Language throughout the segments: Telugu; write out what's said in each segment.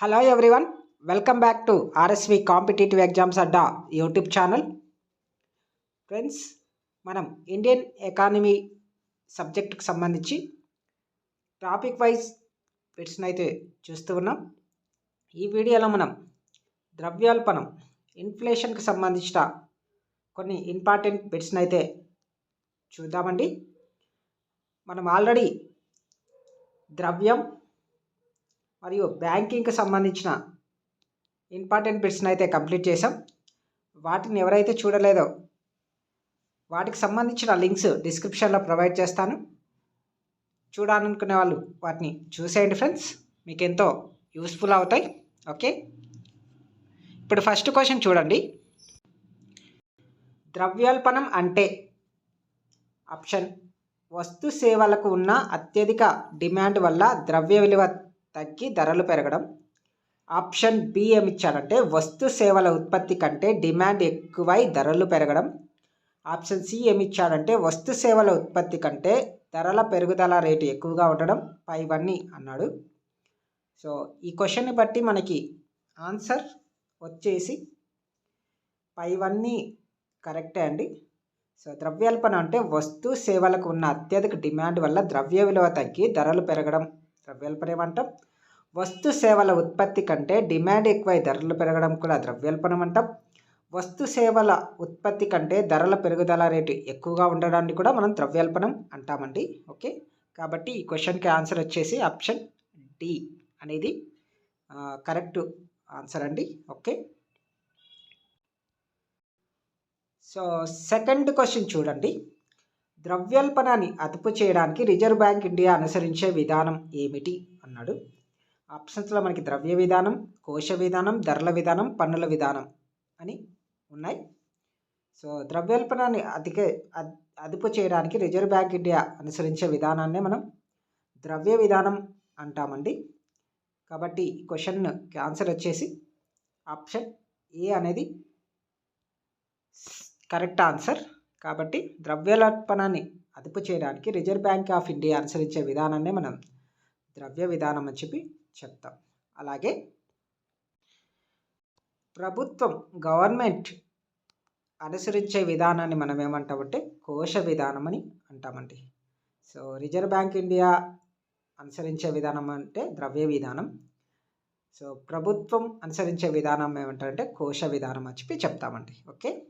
Hello everyone welcome back to RSV competitive exams Adda YouTube channel friends మనం ఇండియన్ ఎకానమీ సబ్జెక్టుకు సంబంధించి టాపిక్ వైజ్ బిట్స్ని అయితే చూస్తూ ఉన్నాం. ఈ వీడియోలో మనం ద్రవ్యోల్పణం ఇన్ఫ్లేషన్కి సంబంధించిన కొన్ని ఇంపార్టెంట్ బిట్స్ని అయితే చూద్దామండి. మనం ఆల్రెడీ ద్రవ్యం మరియు బ్యాంకింగ్కి సంబంధించిన ఇంపార్టెంట్ బిట్స్ని అయితే కంప్లీట్ చేసాం వాటిని ఎవరైతే చూడలేదో వాటికి సంబంధించిన లింక్స్ డిస్క్రిప్షన్లో ప్రొవైడ్ చేస్తాను. చూడాలనుకునే వాళ్ళు వాటిని చూసేయండి ఫ్రెండ్స్. మీకు ఎంతో యూస్ఫుల్ అవుతాయి. ఓకే? ఇప్పుడు ఫస్ట్ క్వశ్చన్ చూడండి. ద్రవ్యోల్పణం అంటే ఆప్షన్ వస్తు సేవలకు ఉన్న అత్యధిక డిమాండ్ వల్ల ద్రవ్య విలువ తగ్గి ధరలు పెరగడం. ఆప్షన్ బి ఏమి ఇచ్చాడంటే వస్తు సేవల ఉత్పత్తి కంటే డిమాండ్ ఎక్కువై ధరలు పెరగడం. ఆప్షన్ సి ఏమి ఇచ్చాడంటే వస్తు సేవల ఉత్పత్తి కంటే ధరల పెరుగుదల రేటు ఎక్కువగా ఉండడం. పైవన్నీ అన్నాడు. సో ఈ క్వశ్చన్ని బట్టి మనకి ఆన్సర్ వచ్చేసి పైవన్నీ కరెక్టే అండి. సో ద్రవ్యోల్పణ అంటే వస్తు సేవలకు ఉన్న అత్యధిక డిమాండ్ వల్ల ద్రవ్య విలువ తగ్గి ధరలు పెరగడం. ద్రవ్యోల్పణం అంటాం వస్తు సేవల ఉత్పత్తి కంటే డిమాండ్ ఎక్కువై ధరలు పెరగడం కూడా ద్రవ్యోల్పణం అంటాం. వస్తు సేవల ఉత్పత్తి కంటే ధరల పెరుగుదల రేటు ఎక్కువగా ఉండడాన్ని కూడా మనం ద్రవ్యోల్పణం అంటామండి. ఓకే? కాబట్టి ఈ క్వశ్చన్కి ఆన్సర్ వచ్చేసి ఆప్షన్ డి అనేది కరెక్ట్ ఆన్సర్ అండి. ఓకే? సో సెకండ్ క్వశ్చన్ చూడండి. ద్రవ్యోల్పణాన్ని అదుపు చేయడానికి రిజర్వ్ బ్యాంక్ ఇండియా అనుసరించే విధానం ఏమిటి? అన్నాడు. ఆప్షన్స్లో మనకి ద్రవ్య విధానం కోశ విధానం ధరల విధానం పన్నుల విధానం అని ఉన్నాయి. సో ద్రవ్యోల్పణాన్ని అధిక అదుపు చేయడానికి రిజర్వ్ బ్యాంక్ ఇండియా అనుసరించే విధానాన్నే మనం ద్రవ్య విధానం అంటామండి. కాబట్టి క్వశ్చన్ క్యాన్సర్ ఆన్సర్ వచ్చేసి ఆప్షన్ ఏ అనేది కరెక్ట్ ఆన్సర్. కాబట్టి ద్రవ్యోల్పణాన్ని అదుపు చేయడానికి రిజర్వ్ బ్యాంక్ ఆఫ్ ఇండియా అనుసరించే విధానాన్ని మనం ద్రవ్య విధానం అని చెప్పి చెప్తాం. అలాగే ప్రభుత్వం గవర్నమెంట్ అనుసరించే విధానాన్ని మనం ఏమంటామంటే కోశ విధానం అని అంటామండి. సో రిజర్వ్ బ్యాంక్ ఇండియా అనుసరించే విధానం అంటే ద్రవ్య విధానం. సో ప్రభుత్వం అనుసరించే విధానం ఏమంటారంటే కోశ విధానం అని చెప్పి చెప్తామండి. ఓకే?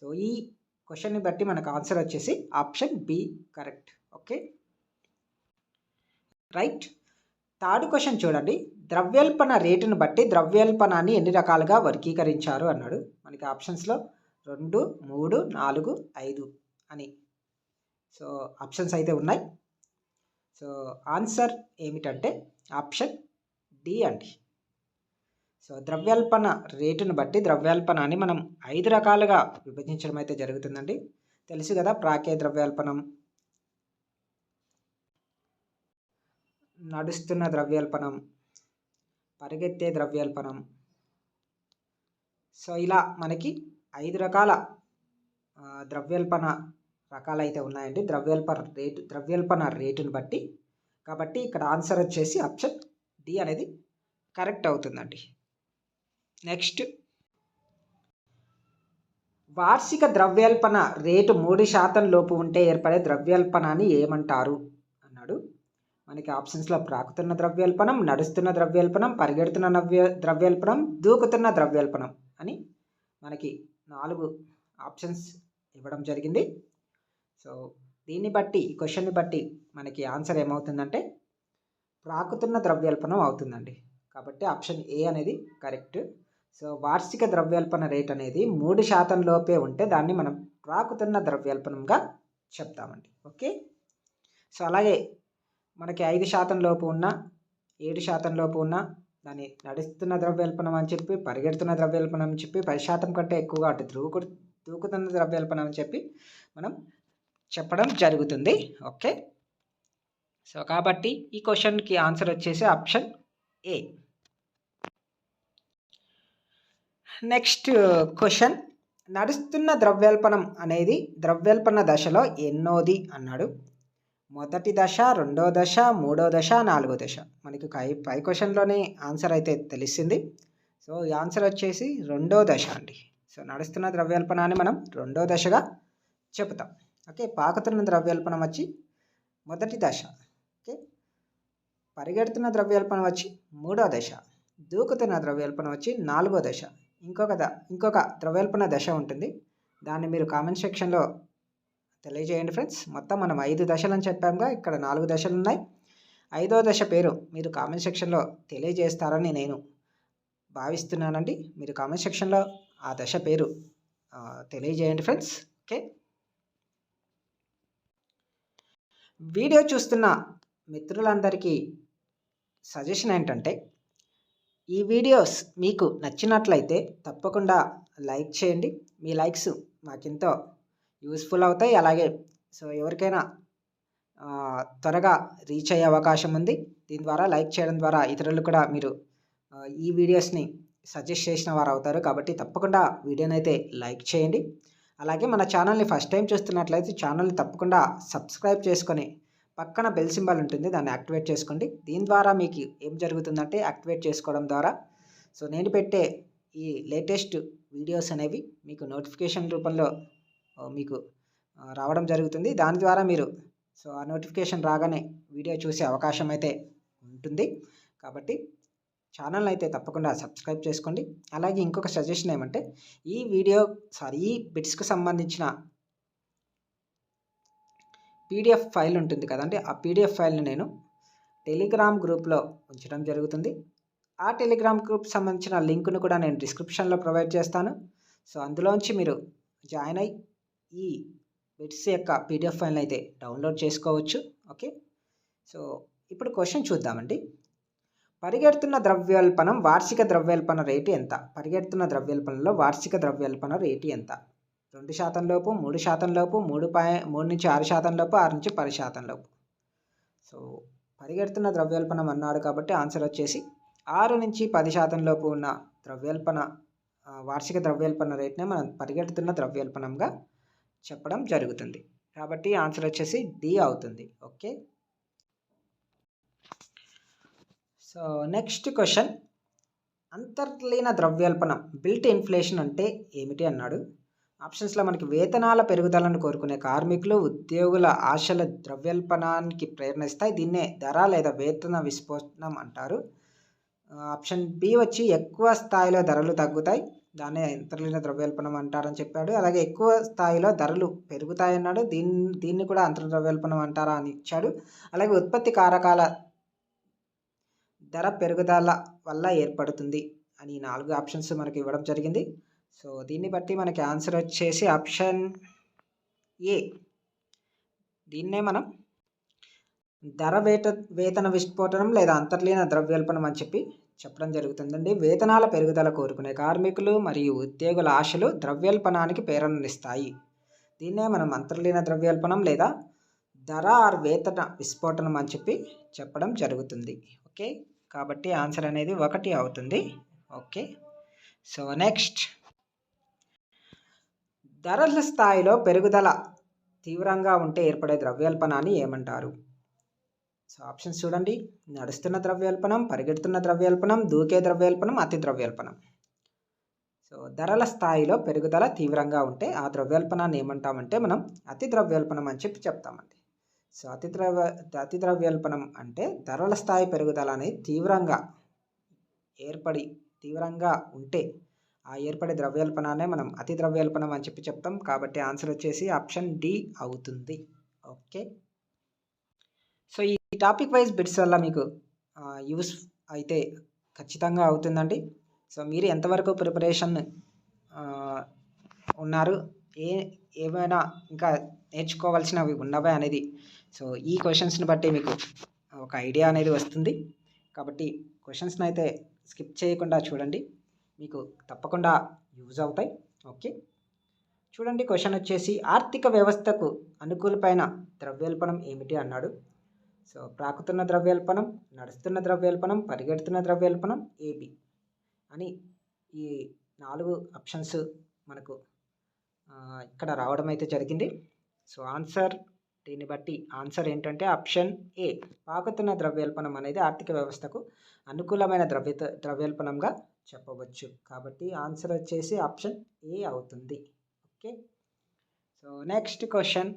సో ఈ క్వశ్చన్ని బట్టి మనకు ఆన్సర్ వచ్చేసి option B correct okay right third question చూడండి. ద్రవ్యోల్పణ రేటును బట్టి ద్రవ్యోల్పణాన్ని ఎన్ని రకాలుగా వర్గీకరించారు అన్నాడు. మనకి ఆప్షన్స్లో రెండు మూడు నాలుగు ఐదు అని. సో ఆప్షన్స్ అయితే ఉన్నాయి. సో ఆన్సర్ ఏమిటంటే ఆప్షన్ డి అండి. సో ద్రవ్యోల్పణ రేటును బట్టి ద్రవ్యోల్పణాన్ని మనం ఐదు రకాలుగా విభజించడం అయితే జరుగుతుందండి. తెలుసు కదా ప్రాకే ద్రవ్యోల్పణం నడుస్తున్న ద్రవ్యోల్పణం పరిగెత్తే ద్రవ్యోల్పణం సో ఇలా మనకి ఐదు రకాల ద్రవ్యోల్పణ రకాలు అయితే ఉన్నాయండి. ద్రవ్యోల్పణ రేటు ద్రవ్యోల్పణ రేటును బట్టి. కాబట్టి ఇక్కడ ఆన్సర్ వచ్చేసి ఆప్షన్ డి అనేది కరెక్ట్ అవుతుందండి. నెక్స్ట్. వార్షిక ద్రవ్యోల్పణ రేటు మూడు శాతం లోపు ఉంటే ఏర్పడే ద్రవ్యోల్పణాన్ని ఏమంటారు? అన్నాడు. మనకి ఆప్షన్స్లో ప్రాకుతున్న ద్రవ్యోల్పణం నడుస్తున్న ద్రవ్యోల్పణం పరిగెడుతున్న నవ్య ద్రవ్యోల్పణం దూకుతున్న ద్రవ్యోల్పణం అని మనకి నాలుగు ఆప్షన్స్ ఇవ్వడం జరిగింది. సో దీన్ని బట్టి ఈ క్వశ్చన్ని బట్టి మనకి ఆన్సర్ ఏమవుతుందంటే ప్రాకుతున్న ద్రవ్యోల్పణం అవుతుందండి. కాబట్టి ఆప్షన్ ఏ అనేది కరెక్ట్. సో వార్షిక ద్రవ్యోల్పణ రేట్ అనేది మూడు శాతం లోపే ఉంటే దాన్ని మనం రాకుతున్న ద్రవ్యోల్పనంగా చెప్తామండి. ఓకే? సో అలాగే మనకి ఐదు శాతం లోపు ఉన్న ఏడు శాతం లోపు ఉన్న దాన్ని నడుస్తున్న ద్రవ్యోల్పణం అని చెప్పి పరిగెడుతున్న ద్రవ్యోల్పణం అని చెప్పి పది శాతం కంటే ఎక్కువగా అటు దూకు దూకుతున్న ద్రవ్యోల్పనం అని చెప్పి మనం చెప్పడం జరుగుతుంది. ఓకే? సో కాబట్టి ఈ క్వశ్చన్కి ఆన్సర్ వచ్చేసి ఆప్షన్ ఏ. Next question. నడుస్తున్న ద్రవ్యోల్పణం అనేది ద్రవ్యోల్పణ దశలో ఎన్నోది అన్నాడు. మొదటి దశ రెండో దశ మూడో దశ నాలుగో దశ. మనకి పై పై క్వశ్చన్లోనే ఆన్సర్ అయితే తెలిసింది. సో ఈ ఆన్సర్ వచ్చేసి రెండో దశ అండి. సో నడుస్తున్న ద్రవ్యోల్పణాన్ని మనం రెండో దశగా చెబుతాం ఓకే పాకుతున్న ద్రవ్యోల్పణం వచ్చి మొదటి దశ. ఓకే పరిగెడుతున్న ద్రవ్యోల్పణం వచ్చి మూడో దశ. దూకుతున్న ద్రవ్యోల్పణం వచ్చి నాలుగో దశ. ఇంకొక ద ఇంకొక ద్రవ్యోల్పణ దశ ఉంటుంది. దాన్ని మీరు కామెంట్ సెక్షన్లో తెలియజేయండి ఫ్రెండ్స్. మొత్తం మనం ఐదు దశలు అని చెప్పాముగా ఇక్కడ నాలుగు దశలు ఉన్నాయి ఐదో దశ పేరు మీరు కామెంట్ సెక్షన్లో తెలియజేస్తారని నేను భావిస్తున్నానండి. మీరు కామెంట్ సెక్షన్లో ఆ దశ పేరు తెలియజేయండి ఫ్రెండ్స్. ఓకే? వీడియో చూస్తున్న మిత్రులందరికీ సజెషన్ ఏంటంటే ఈ వీడియోస్ మీకు నచ్చినట్లయితే తప్పకుండా లైక్ చేయండి. మీ లైక్స్ మాకెంతో యూస్ఫుల్ అవుతాయి. అలాగే సో ఎవరికైనా త్వరగా రీచ్ అయ్యే అవకాశం ఉంది. దీని ద్వారా లైక్ చేయడం ద్వారా ఇతరులు కూడా మీరు ఈ వీడియోస్ని సజెస్ట్ చేసిన వారు అవుతారు. కాబట్టి తప్పకుండా వీడియోని అయితే లైక్ చేయండి. అలాగే మన ఛానల్ని ఫస్ట్ టైం చూస్తున్నట్లయితే ఛానల్ని తప్పకుండా సబ్స్క్రైబ్ చేసుకొని పక్కన బెల్ సింబల్ ఉంటుంది దాన్ని యాక్టివేట్ చేసుకోండి. దీని ద్వారా మీకు ఏం జరుగుతుందంటే యాక్టివేట్ చేసుకోవడం ద్వారా సో నేను పెట్టే ఈ లేటెస్ట్ వీడియోస్ అనేవి మీకు నోటిఫికేషన్ రూపంలో మీకు రావడం జరుగుతుంది. దాని ద్వారా మీరు సో ఆ నోటిఫికేషన్ రాగానే వీడియో చూసే అవకాశం అయితే ఉంటుంది. కాబట్టి ఛానల్ అయితే తప్పకుండా సబ్స్క్రైబ్ చేసుకోండి. అలాగే ఇంకొక సజెషన్ ఏమంటే ఈ వీడియో సారీ ఈ బిట్స్కి సంబంధించిన పీడిఎఫ్ ఫైల్ ఉంటుంది కదండి ఆ పీడిఎఫ్ ఫైల్ని నేను టెలిగ్రామ్ గ్రూప్లో ఉంచడం జరుగుతుంది. ఆ టెలిగ్రామ్ గ్రూప్ సంబంధించిన లింక్ను కూడా నేను డిస్క్రిప్షన్లో ప్రొవైడ్ చేస్తాను. సో అందులోంచి మీరు జాయిన్ అయ్యి ఈ బిట్స్ యొక్క పీడిఎఫ్ ఫైల్ని అయితే డౌన్లోడ్ చేసుకోవచ్చు. ఓకే? సో ఇప్పుడు క్వశ్చన్ చూద్దామండి. పరిగెడుతున్న ద్రవ్యోల్పణం వార్షిక ద్రవ్యోల్పణ రేటు ఎంత? పరిగెడుతున్న ద్రవ్యోల్పణలో వార్షిక ద్రవ్యోల్పణ రేటు ఎంత? రెండు శాతం లోపు మూడు శాతం లోపు మూడు పాయి మూడు నుంచి ఆరు శాతం లోపు ఆరు నుంచి పది శాతం లోపు. సో పరిగెడుతున్న ద్రవ్యోల్పణం అన్నాడు కాబట్టి ఆన్సర్ వచ్చేసి ఆరు నుంచి పది శాతం లోపు ఉన్న ద్రవ్యోల్పణ వార్షిక ద్రవ్యోల్పణ రేట్నే మనం పరిగెడుతున్న ద్రవ్యోల్పణంగా చెప్పడం జరుగుతుంది. కాబట్టి ఆన్సర్ వచ్చేసి డి అవుతుంది. ఓకే? So next question. అంతర్లీన ద్రవ్యోల్పణం బిల్ట్ ఇన్ఫ్లేషన్ అంటే ఏమిటి అన్నాడు? ఆప్షన్స్లో మనకి వేతనాల పెరుగుదలను కోరుకునే కార్మికులు ఉద్యోగుల ఆశల ద్రవ్యోల్పణానికి ప్రేరణిస్తాయి దీన్నే ధర లేదా వేతన విస్ఫోటనం అంటారు. ఆప్షన్ బి వచ్చి ఎక్కువ స్థాయిలో ధరలు తగ్గుతాయి. దాన్నే అంతర్లీన ద్రవ్యోల్పణం అంటారని చెప్పాడు. అలాగే ఎక్కువ స్థాయిలో ధరలు పెరుగుతాయన్నాడు. దీన్ని దీన్ని కూడా అంతర్ద్రవ్యోల్పణం అంటారా అని ఇచ్చాడు. అలాగే ఉత్పత్తి కారకాల ధర పెరుగుదల వల్ల ఏర్పడుతుంది అని నాలుగు ఆప్షన్స్ మనకి ఇవ్వడం జరిగింది. సో దీన్ని బట్టి మనకి ఆన్సర్ వచ్చేసి ఆప్షన్ ఏ దీన్నే మనం ధర వేత వేతన విస్ఫోటనం లేదా అంతర్లీన ద్రవ్యోల్పనం అని చెప్పి చెప్పడం జరుగుతుందండి. వేతనాల పెరుగుదల కోరుకునే కార్మికులు మరియు ఉద్యోగుల ఆశలు ద్రవ్యోల్పణానికి ప్రేరణనిస్తాయి దీన్నే మనం అంతర్లీన ద్రవ్యోల్పణం లేదా ధర ఆర్ వేతన విస్ఫోటనం అని చెప్పి చెప్పడం జరుగుతుంది. ఓకే? కాబట్టి ఆన్సర్ అనేది ఒకటి అవుతుంది. ఓకే? సో నెక్స్ట్ ధరల స్థాయిలో పెరుగుదల తీవ్రంగా ఉంటే ఏర్పడే ద్రవ్యోల్పణాన్ని ఏమంటారు? సో ఆప్షన్స్ చూడండి. నడుస్తున్న ద్రవ్యోల్పణం పరిగెడుతున్న ద్రవ్యోల్పణం దూకే ద్రవ్యోల్పణం అతి ద్రవ్యోల్పణం. సో ధరల స్థాయిలో పెరుగుదల తీవ్రంగా ఉంటే ఆ ద్రవ్యోల్పణాన్ని ఏమంటామంటే మనం అతి ద్రవ్యోల్పణం అని చెప్పి చెప్తామండి. సో అతి ద్రవ్య అతి ద్రవ్యోల్పణం అంటే ధరల స్థాయి పెరుగుదల అనేది తీవ్రంగా ఏర్పడి తీవ్రంగా ఉంటే ఆ ఏర్పడే ద్రవ్యోల్పణాన్నే మనం అతి ద్రవ్యోల్పణం అని చెప్పి చెప్తాం. కాబట్టి ఆన్సర్ వచ్చేసి ఆప్షన్ డి అవుతుంది. ఓకే సో ఈ టాపిక్ వైజ్ బిట్స్ వల్ల మీకు యూస్ అయితే ఖచ్చితంగా అవుతుందండి. సో మీరు ఎంతవరకు ప్రిపరేషన్ ఉన్నారు ఏ ఏమైనా ఇంకా నేర్చుకోవాల్సినవి ఉన్నవే అనేది సో ఈ క్వశ్చన్స్ని బట్టి మీకు ఒక ఐడియా అనేది వస్తుంది. కాబట్టి క్వశ్చన్స్ని అయితే స్కిప్ చేయకుండా చూడండి. మీకు తప్పకుండా యూజ్ అవుతాయి. ఓకే చూడండి క్వశ్చన్ వచ్చేసి ఆర్థిక వ్యవస్థకు అనుకూలమైన ద్రవ్యోల్పణం ఏమిటి అన్నాడు. సో ప్రాకుతున్న ద్రవ్యోల్పణం నడుస్తున్న ద్రవ్యోల్పణం పరిగెడుతున్న ద్రవ్యోల్పణం ఏబి అని ఈ నాలుగు ఆప్షన్స్ మనకు ఇక్కడ రావడం అయితే జరిగింది. సో ఆన్సర్ దీన్ని బట్టి ఆన్సర్ ఏంటంటే ఆప్షన్ ఏ పాకుతున్న ద్రవ్యోల్బణం అనేది ఆర్థిక వ్యవస్థకు అనుకూలమైన ద్రవ్య ద్రవ్యోల్పణంగా చెప్పవచ్చు. కాబట్టి ఆన్సర్ వచ్చేసి ఆప్షన్ ఏ అవుతుంది. ఓకే? So next question.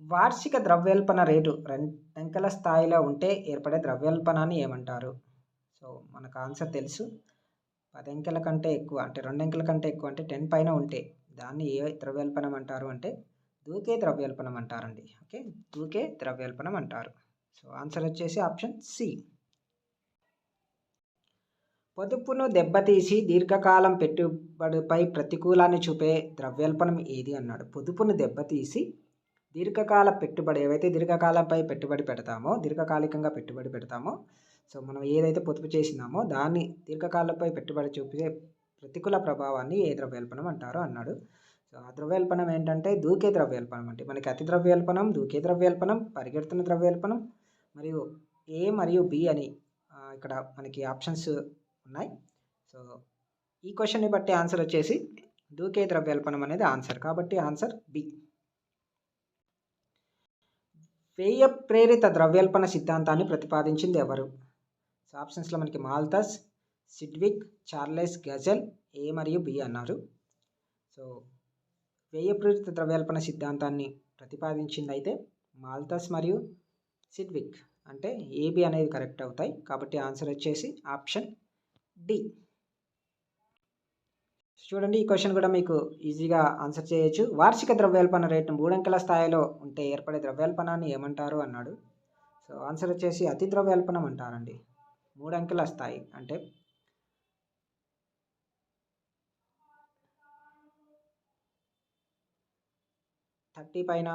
వార్షిక ద్రవ్యోల్బణ రేటు రెండంకెల స్థాయిలో ఉంటే ఏర్పడే ద్రవ్యోల్బణాన్ని ఏమంటారు? సో మనకు ఆన్సర్ తెలుసు. పది అంకెల కంటే ఎక్కువ అంటే రెండంకెల కంటే ఎక్కువ అంటే టెన్ పైన ఉంటే దాన్ని ఏ ద్రవ్యోల్బణం అంటారు అంటే దూకే ద్రవ్యోల్బణం అంటారండి. ఓకే? దూకే ద్రవ్యోల్బణం అంటారు. సో ఆన్సర్ వచ్చేసి ఆప్షన్ సి. పొదుపును దెబ్బతీసి దీర్ఘకాలం పెట్టుబడిపై ప్రతికూలాన్ని చూపే ద్రవ్యోల్బణం ఏది అన్నాడు. పొదుపును దెబ్బతీసి దీర్ఘకాల పెట్టుబడి ఏవైతే దీర్ఘకాలంపై పెట్టుబడి పెడతామో దీర్ఘకాలికంగా పెట్టుబడి పెడతామో సో మనం ఏదైతే పొదుపు చేసినామో దాన్ని దీర్ఘకాలంపై పెట్టుబడి చూపే ప్రతికూల ప్రభావాన్ని ఏ ద్రవ్యోల్బణం అంటారు అన్నాడు. సో ఆ ద్రవ్యోల్బణం ఏంటంటే దూకే ద్రవ్యోల్బణం అంటే మనకి అతి ద్రవ్యోల్బణం దూకే ద్రవ్యోల్బణం పరిగెడుతున్న ద్రవ్యోల్బణం మరియు ఏ మరియు బి అని ఇక్కడ మనకి ఆప్షన్స్ ఉన్నాయి. సో ఈ క్వశ్చన్ని బట్టి ఆన్సర్ వచ్చేసి దూకే ద్రవ్యల్పనం అనేది ఆన్సర్ కాబట్టి ఆన్సర్ బి వ్యయ ప్రేరిత ద్రవ్యల్పన సిద్ధాంతాన్ని ప్రతిపాదించింది ఎవరు? సో ఆప్షన్స్లో మనకి మాల్తస్ సిడ్విక్ చార్లెస్ గజల్ ఏ మరియు బి అన్నారు. సో వ్యయ ప్రేరిత ద్రవ్యల్పన సిద్ధాంతాన్ని ప్రతిపాదించింది అయితే మాల్తస్ మరియు సిడ్విక్. అంటే ఏబి అనేవి కరెక్ట్ అవుతాయి. కాబట్టి ఆన్సర్ వచ్చేసి ఆప్షన్ డి. చూడండి ఈ క్వశ్చన్ కూడా మీకు ఈజీగా ఆన్సర్ చేయొచ్చు. వార్షిక ద్రవ్యోల్బణ రేటు మూడంకెల స్థాయిలో ఉంటే ఏర్పడే ద్రవ్యోల్బణాన్ని ఏమంటారు అన్నాడు. సో ఆన్సర్ వచ్చేసి అతి ద్రవ్యోల్బణం అంటారండి. మూడంకెల స్థాయి అంటే థర్టీ పైన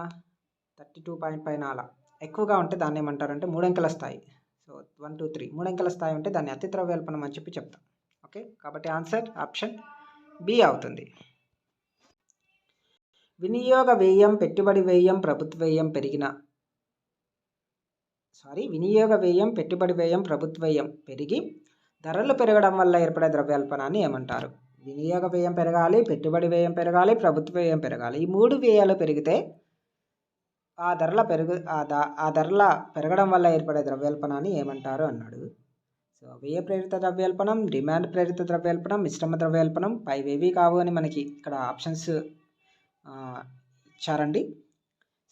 థర్టీ టూ పాయింట్ పైన అలా. ఎక్కువగా ఉంటే దాన్ని ఏమంటారంటే మూడంకెల స్థాయి. సో వన్ టూ త్రీ మూడు అంకెల స్థాయి ఉంటే దాన్ని అతి ద్రవ్యల్పనం అని చెప్పి చెప్తాం. ఓకే కాబట్టి ఆన్సర్ ఆప్షన్ బి అవుతుంది. వినియోగ వ్యయం పెట్టుబడి వ్యయం ప్రభుత్వ వ్యయం పెరిగిన సారీ వినియోగ వ్యయం పెట్టుబడి వ్యయం ప్రభుత్వ వ్యయం పెరిగి ధరలు పెరగడం వల్ల ఏర్పడే ద్రవ్యోల్బణాన్ని ఏమంటారు? వినియోగ వ్యయం పెరగాలి పెట్టుబడి వ్యయం పెరగాలి ప్రభుత్వ వ్యయం పెరగాలి. ఈ మూడు వ్యయాలు పెరిగితే ఆ ధరల పెరుగు ఆ ఆ ధరల పెరగడం వల్ల ఏర్పడే ద్రవ్యోల్బణాన్ని ఏమంటారు అన్నాడు. సో వ్యయ ప్రేరిత ద్రవ్యోల్బణం డిమాండ్ ప్రేరిత ద్రవ్యోల్బణం మిశ్రమ ద్రవ్యోల్బణం పైవేవి కావు అని మనకి ఇక్కడ ఆప్షన్స్ ఇచ్చారండి.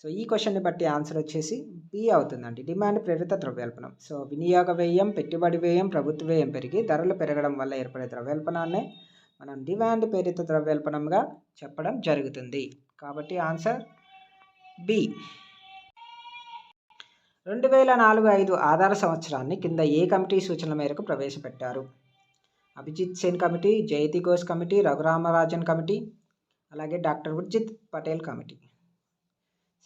సో ఈ క్వశ్చన్ని బట్టి ఆన్సర్ వచ్చేసి బి అవుతుందండి. డిమాండ్ ప్రేరిత ద్రవ్యోల్బణం సో వినియోగ వ్యయం పెట్టుబడి వ్యయం ప్రభుత్వ వ్యయం పెరిగి ధరలు పెరగడం వల్ల ఏర్పడే ద్రవ్యోల్బణాన్నే మనం డిమాండ్ ప్రేరిత ద్రవ్యోల్బణంగా చెప్పడం జరుగుతుంది. కాబట్టి ఆన్సర్ బి. రెండు వేల నాలుగు ఐదు ఆధార సంవత్సరాన్ని కింద ఏ కమిటీ సూచనల మేరకు ప్రవేశపెట్టారు? Abhijit Sen committee Jayati Ghosh committee Raghuram Rajan committee అలాగే doctor Urjit Patel committee.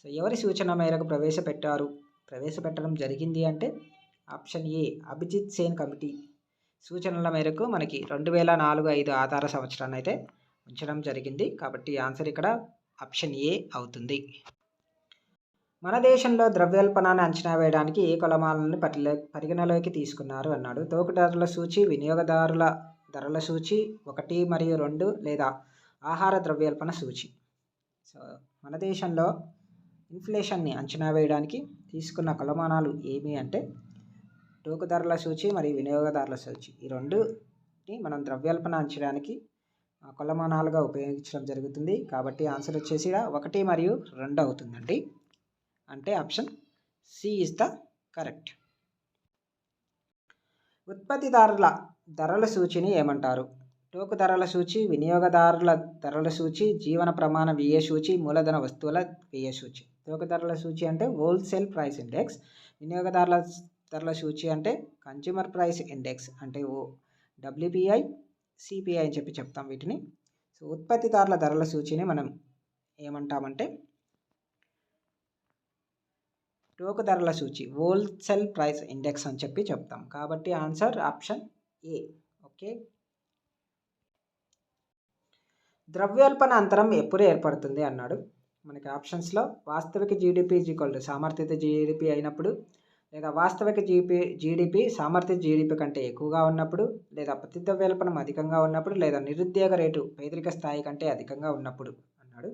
So ఎవరి సూచన మేరకు ప్రవేశపెట్టారు? ప్రవేశపెట్టడం జరిగింది అంటే option A Abhijit Sen committee. సూచనల మేరకు మనకి రెండు వేల నాలుగు ఐదు ఆధార సంవత్సరాన్ని అయితే ఉంచడం జరిగింది. కాబట్టి ఆన్సర్ ఇక్కడ ఆప్షన్ ఏ అవుతుంది. మన దేశంలో ద్రవ్యోల్బణాన్ని అంచనా వేయడానికి ఏ కొలమాలను పరిగణలోకి తీసుకున్నారు అన్నాడు. తోకదారుల సూచి వినియోగదారుల ధరల సూచి ఒకటి మరియు రెండు లేదా ఆహార ద్రవ్యోల్బణ సూచి. సో మన దేశంలో ఇన్ఫ్లేషన్ని అంచనా వేయడానికి తీసుకున్న కొలమానాలు ఏమి అంటే టోకు ధరల సూచి మరియు వినియోగదారుల సూచి. ఈ రెండుని మనం ద్రవ్యోల్బణ అంచడానికి కొలమానాలుగా ఉపయోగించడం జరుగుతుంది. కాబట్టి ఆన్సర్ వచ్చేసి ఒకటి మరియు రెండు అవుతుందండి. అంటే option C is the correct. ఉత్పత్తిదారుల ధరల సూచిని ఏమంటారు? టోకు ధరల సూచి వినియోగదారుల ధరల సూచి జీవన ప్రమాణ వ్యయ సూచి మూలధన వస్తువుల వ్యయ సూచి. టోకు ధరల సూచి అంటే హోల్సేల్ ప్రైస్ ఇండెక్స్. వినియోగదారుల ధరల సూచి అంటే కన్జ్యూమర్ ప్రైస్ ఇండెక్స్ అంటే ఓ డబ్ల్యూపిఐ సిపిఐ అని చెప్పి చెప్తాం వీటిని. సో ఉత్పత్తిదారుల ధరల సూచిని మనం ఏమంటామంటే టోకు ధరల సూచి హోల్సేల్ ప్రైస్ ఇండెక్స్ అని చెప్పి చెప్తాం. కాబట్టి ఆన్సర్ ఆప్షన్ ఏ ఓకే ద్రవ్యోల్బణ అంతరం ఎప్పుడు ఏర్పడుతుంది అన్నాడు. మనకి ఆప్షన్స్లో వాస్తవిక జీడిపి ఈక్వల్ సామర్థ్యత జీడిపి అయినప్పుడు లేదా వాస్తవిక జీపీ జీడిపి సామర్థ్య జీడిపి కంటే ఎక్కువగా ఉన్నప్పుడు లేదా ప్రతి ద్రవ్యోల్బణం అధికంగా ఉన్నప్పుడు లేదా నిరుద్యోగ రేటు పేదరిక స్థాయి కంటే అధికంగా ఉన్నప్పుడు అన్నాడు.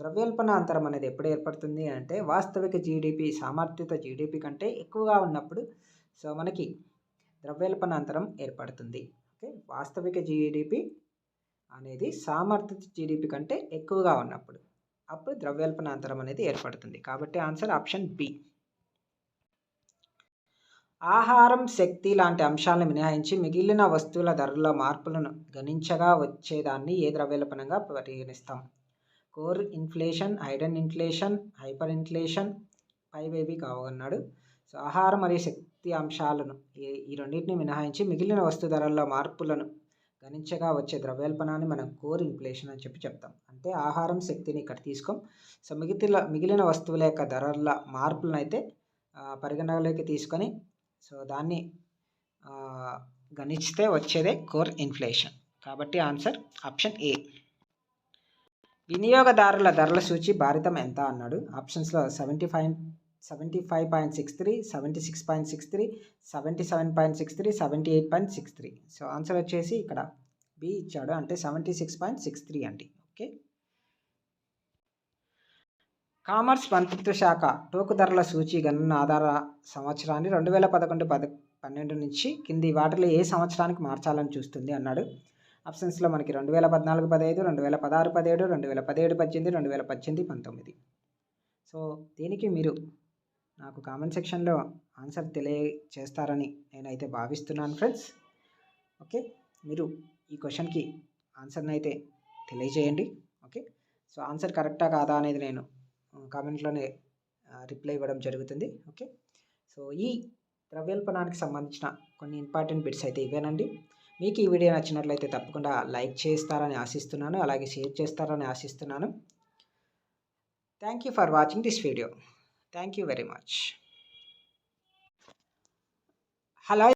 ద్రవ్యోల్బణ అంతరం అనేది ఎప్పుడు ఏర్పడుతుంది అంటే వాస్తవిక జీడిపి సామర్థ్యత జీడిపి కంటే ఎక్కువగా ఉన్నప్పుడు. సో మనకి ద్రవ్యోల్బణ అంతరం ఏర్పడుతుంది. ఓకే? వాస్తవిక జీడిపి అనేది సామర్థ్యత జీడిపి కంటే ఎక్కువగా ఉన్నప్పుడు. అప్పుడు ద్రవ్యోల్బణ అంతరం అనేది ఏర్పడుతుంది. కాబట్టి ఆన్సర్ ఆప్షన్ బి. ఆహారం శక్తి లాంటి అంశాలను మినహాయించి మిగిలిన వస్తువుల ధరల మార్పులను గణించగా వచ్చేదాన్ని ఏ ద్రవ్యోల్బణంగా పరిగణిస్తాం? Core inflation iron inflation hyper inflation పైవేవి కావన్నాడు సో ఆహారం మరియు శక్తి అంశాలను ఈ ఈ రెండింటిని మినహాయించి మిగిలిన వస్తు ధరల్లో మార్పులను గణించగా వచ్చే ద్రవ్యోల్బణాన్ని మనం కోర్ ఇన్ఫ్లేషన్ అని చెప్పి చెప్తాం. అంటే ఆహారం శక్తిని ఇక్కడ తీసుకోం. సో మిగతా మిగిలిన వస్తువుల యొక్క ధరల మార్పులను అయితే పరిగణలోకి తీసుకొని సో దాన్ని గణిస్తే వచ్చేదే కోర్ ఇన్ఫ్లేషన్. కాబట్టి ఆన్సర్ ఆప్షన్ ఏ. వినియోగదారుల ధరల సూచి భారితం ఎంత అన్నాడు? ఆప్షన్స్లో seventy five seventy five point six three seventy six point six three seventy seven point six three seventy eight point six three. So answer వచ్చేసి ఇక్కడ బి ఇచ్చాడు. అంటే seventy six point six three అండి. ఓకే. కామర్స్ మంత్రిత్వ శాఖ టోకు ధరల సూచి గణన ఆధార సంవత్సరాన్ని రెండు వేల పదకొండు పద పన్నెండు నుంచి కింది వాటిలో ఏ సంవత్సరానికి మార్చాలని చూస్తుంది? అన్నాడు. ఆప్షన్స్లో మనకి రెండు వేల పద్నాలుగు పదహైదు రెండు వేల పదహారు పదిహేడు రెండు వేల పదిహేడు పద్దెనిమిది రెండు వేల పద్దెనిమిది పంతొమ్మిది. సో దీనికి మీరు నాకు కామెంట్ సెక్షన్లో ఆన్సర్ తెలియచేస్తారని నేనైతే భావిస్తున్నాను ఫ్రెండ్స్ ఓకే మీరు ఈ క్వశ్చన్కి ఆన్సర్ని అయితే తెలియజేయండి. ఓకే సో ఆన్సర్ కరెక్టా కాదా అనేది నేను కామెంట్లోనే రిప్లై ఇవ్వడం జరుగుతుంది. ఓకే సో ఈ ద్రవ్యోల్పణానికి సంబంధించిన కొన్ని ఇంపార్టెంట్ బిట్స్ అయితే ఇవేనండి. మీకు ఈ వీడియో నచ్చినట్లయితే తప్పకుండా లైక్ చేస్తారని ఆశిస్తున్నాను అలాగే షేర్ చేస్తారని ఆశిస్తున్నాను. Thank you for watching this video thank you very much hello